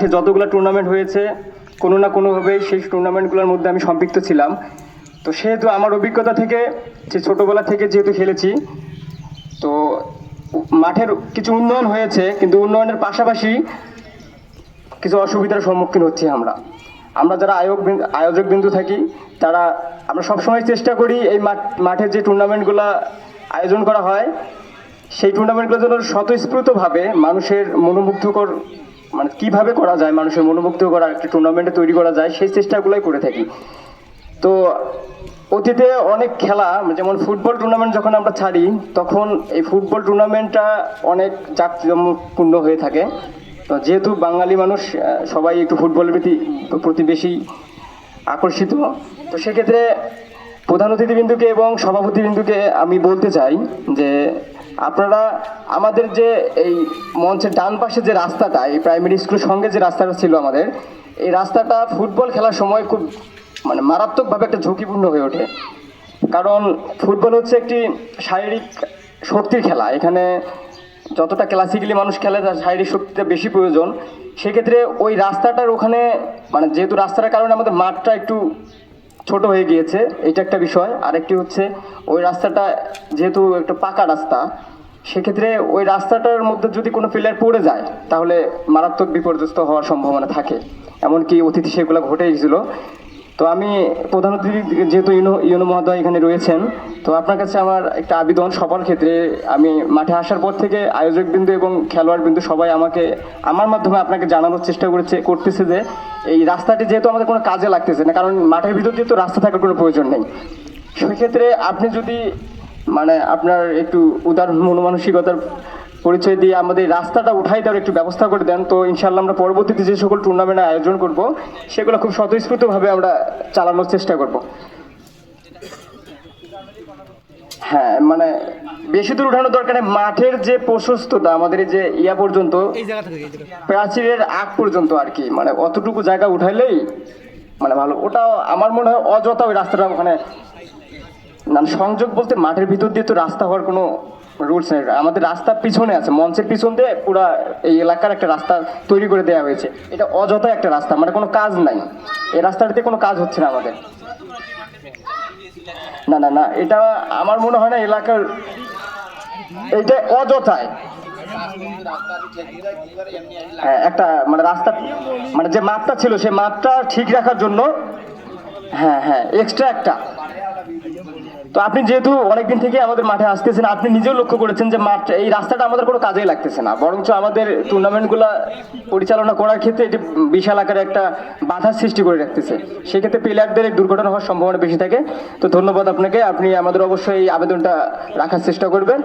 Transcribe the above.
মাঠে যতগুলো টুর্নামেন্ট হয়েছে, কোনো না কোনোভাবেই সেই টুর্নামেন্টগুলোর মধ্যে আমি সম্পৃক্ত ছিলাম। তো সেহেতু আমার অভিজ্ঞতা থেকে, যে ছোটোবেলা থেকে যেহেতু খেলেছি, তো মাঠের কিছু উন্নয়ন হয়েছে, কিন্তু উন্নয়নের পাশাপাশি কিছু অসুবিধার সম্মুখীন হচ্ছি আমরা। আমরা যারা আয়োগ আয়োজক বিন্দু থাকি, তারা, আমরা সবসময় চেষ্টা করি এই মাঠ যে টুর্নামেন্টগুলো আয়োজন করা হয়, সেই টুর্নামেন্টগুলো যেন স্বতঃস্ফূর্তভাবে মানুষের মনোমুগ্ধকর মানে কীভাবে করা যায়, মানুষের মনোমুগ্ধ করা, একটা টুর্নামেন্টে তৈরি করা যায়, সেই চেষ্টাগুলোই করে থাকি। তো অতীতে অনেক খেলা, যেমন ফুটবল টুর্নামেন্ট যখন আমরা ছাড়ি, তখন এই ফুটবল টুর্নামেন্টটা অনেক জাঁকজমকপূর্ণ হয়ে থাকে। তো যেহেতু বাঙালি মানুষ সবাই একটু ফুটবলের প্রতি প্রতি বেশি আকর্ষিত, তো সেক্ষেত্রে প্রধান অতিথিবৃন্দুকে এবং সভাপতিবৃন্দুকে আমি বলতে চাই যে আপনারা আমাদের যে এই মঞ্চের ডান পাশে যে রাস্তাটা, এই প্রাইমারি স্কুলের সঙ্গে যে রাস্তাটা ছিল আমাদের, এই রাস্তাটা ফুটবল খেলার সময় খুব মানে মারাত্মকভাবে একটা ঝুঁকিপূর্ণ হয়ে ওঠে। কারণ ফুটবল হচ্ছে একটি শারীরিক শক্তির খেলা। এখানে যতটা ক্লাসিক্যালি মানুষ খেলে তার শারীরিক শক্তিটা বেশি প্রয়োজন। সেক্ষেত্রে ওই রাস্তাটার ওখানে মানে যেহেতু রাস্তাটার কারণে আমাদের মাঠটা একটু ছোট হয়ে গিয়েছে, এটা একটা বিষয়। আরেকটি হচ্ছে, ওই রাস্তাটা যেহেতু একটা পাকা রাস্তা, সেক্ষেত্রে ওই রাস্তাটার মধ্যে যদি কোনো প্লেয়ার পড়ে যায়, তাহলে মারাত্মক বিপর্যস্ত হওয়ার সম্ভাবনা থাকে। এমনকি অতিথি সেগুলো ঘটে গেছিল। তো আমি প্রধান অতিথি যেহেতু ইউনো ইউনো মহোদয় এখানে রয়েছেন, তো আপনার কাছে আমার একটা আবেদন সবার ক্ষেত্রে আমি মাঠে আসার পর থেকে আয়োজক বিন্দু এবং খেলোয়াড় বিন্দু সবাই আমাকে, আমার মাধ্যমে আপনাকে জানানোর চেষ্টা করেছে, করতেছে যে এই রাস্তাটি যেহেতু আমাদের কোনো কাজে লাগতেছে না, কারণ মাঠের ভিতর দিয়ে তো রাস্তা থাকার কোনো প্রয়োজন নেই। সেক্ষেত্রে আপনি যদি মানে আপনার একটু উদার মনমানসিকতার পরিচয় দিয়ে আমাদের রাস্তাটা উঠাই দেওয়ার একটু ব্যবস্থা করে দেন। তো ইনশাল্লাহ আমরা পরবর্তীতে যে সকল টুর্নামেন্ট আয়োজন করব সেগুলো খুব স্বতঃস্ফূর্তভাবে আমরা চালানোর চেষ্টা করব। হ্যাঁ মানে বেশি দূর উঠানোর দরকার নেই। মাঠের যে প্রশস্ততা আমাদের যে ইয়া পর্যন্ত প্রাচীরের আগ পর্যন্ত আর কি মানে অতটুকু জায়গা উঠাইলেই মানে ভালো। ওটা আমার মনে হয় অযথা ওই রাস্তাটা ওখানে না সংযোগ বলতে মাঠের ভিতর দিয়ে তো রাস্তা হওয়ার কোনো নেই আমাদের রাস্তার পিছনে আছে, মঞ্চের পিছন দিয়ে পুরা এই এলাকার একটা রাস্তা তৈরি করে দেওয়া হয়েছে। এটা অযথা একটা রাস্তা মানে কোনো কাজ নাই। এই রাস্তাটাতে কোনো কাজ হচ্ছে না আমাদের। না না না, এটা আমার মনে হয় না এলাকার, এইটা অযথায়। হ্যাঁ একটা মানে রাস্তা মানে যে মাপটা ছিল সেই মাপটা ঠিক রাখার জন্য হ্যাঁ হ্যাঁ এক্সট্রা একটা। তো আপনি যেহেতু অনেকদিন থেকে আমাদের মাঠে আসতেছেন, আপনি নিজেও লক্ষ্য করেছেন যে মাঠ, এই রাস্তাটা আমাদের কোনো কাজেই লাগতেছে না। বরঞ্চ আমাদের টুর্নামেন্টগুলো পরিচালনা করার ক্ষেত্রে এটি বিশাল আকারে একটা বাধার সৃষ্টি করে রাখতেছে। সেক্ষেত্রে প্লেয়ারদের এই দুর্ঘটনা হওয়ার সম্ভাবনা বেশি থাকে। তো ধন্যবাদ আপনাকে। আপনি আমাদের অবশ্যই এই আবেদনটা রাখার চেষ্টা করবেন।